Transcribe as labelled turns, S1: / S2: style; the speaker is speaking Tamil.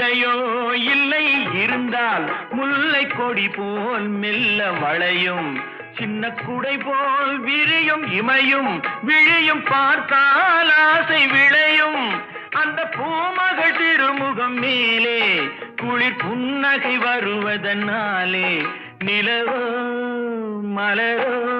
S1: இல்லையோ இல்லை இருந்தால் முல்லை கொடி போல் மெல்ல வளையும். சின்ன குடை போல் விரியும் இமையும் விழியும் பார்த்தால் ஆசை விளையும். அந்த பூமகள் திருமுகம் மேலே குளிர் புன்னகை வருவதனாலே நிலவோ மலரோ